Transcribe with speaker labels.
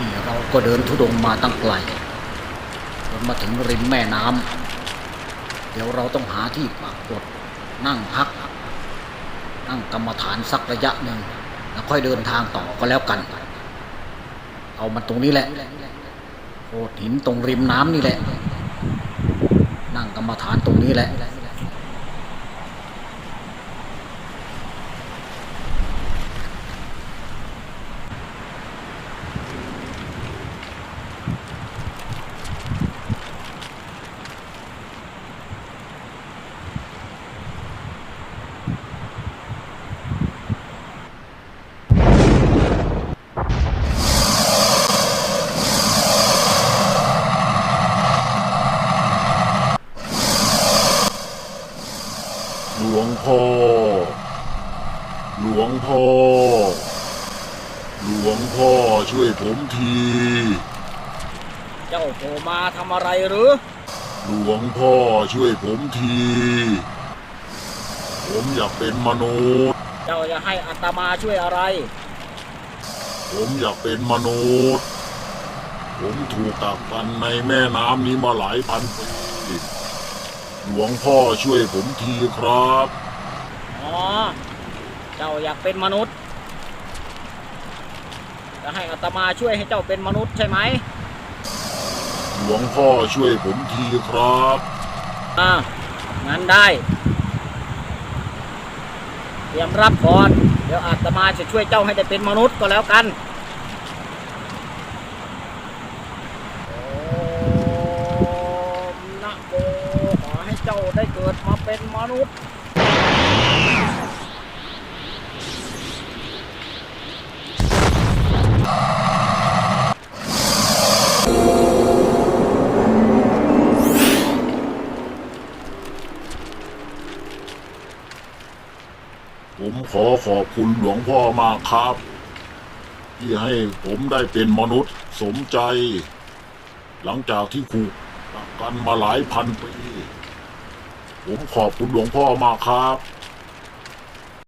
Speaker 1: นี่เราก็เดินทุดงมาตั้งไกลจนมาถึงริมแม่น้ำเดี๋ยวเราต้องหาที่ปากกดนั่งพัก นั่งกรรมฐานสักระยะหนึ่งแล้วค่อยเดินทางต่อก็แล้วกัน เอามันตรงนี้แหละโขดหินตรงริมน้ำนี่แหละ นั่งกรรมฐานตรงนี้แหละ
Speaker 2: หลวงพ่อ หลวงพ่อ หลวงพ่อช่วยผมที
Speaker 1: เจ้าโผล่มาทำอะไรหรือ
Speaker 2: หลวงพ่อช่วยผมที ผมอยากเป็นมนุษย์
Speaker 1: เจ้าจะให้อัตมาช่วยอะไร
Speaker 2: ผมอยากเป็นมนุษย์ ผมถูกกักกันในแม่น้ำนี้มาหลายพันปี หลวงพ่อช่วยผมทีครับ
Speaker 1: อ๋อ เจ้าอยากเป็นมนุษย์ จะให้อัตมาช่วยให้เจ้าเป็นมนุษย์ใช่ไหม
Speaker 2: หลวงพ่อช่วยผมทีครับ
Speaker 1: อ่า งั้นได้ เตรียมรับก่อน เดี๋ยวอาตมาจะช่วยเจ้าให้ได้เป็นมนุษย์ก็แล้วกัน โอมนะโมขอให้เจ้าได้เกิดมาเป็นมนุษย์
Speaker 2: ผมขอขอบคุณหลวงพ่อมากครับ ที่ให้ผมได้เป็นมนุษย์สมใจ หลังจากที่ถูกกักกันมาหลายพันปี ผมขอบคุณหลวงพ่อมากครับ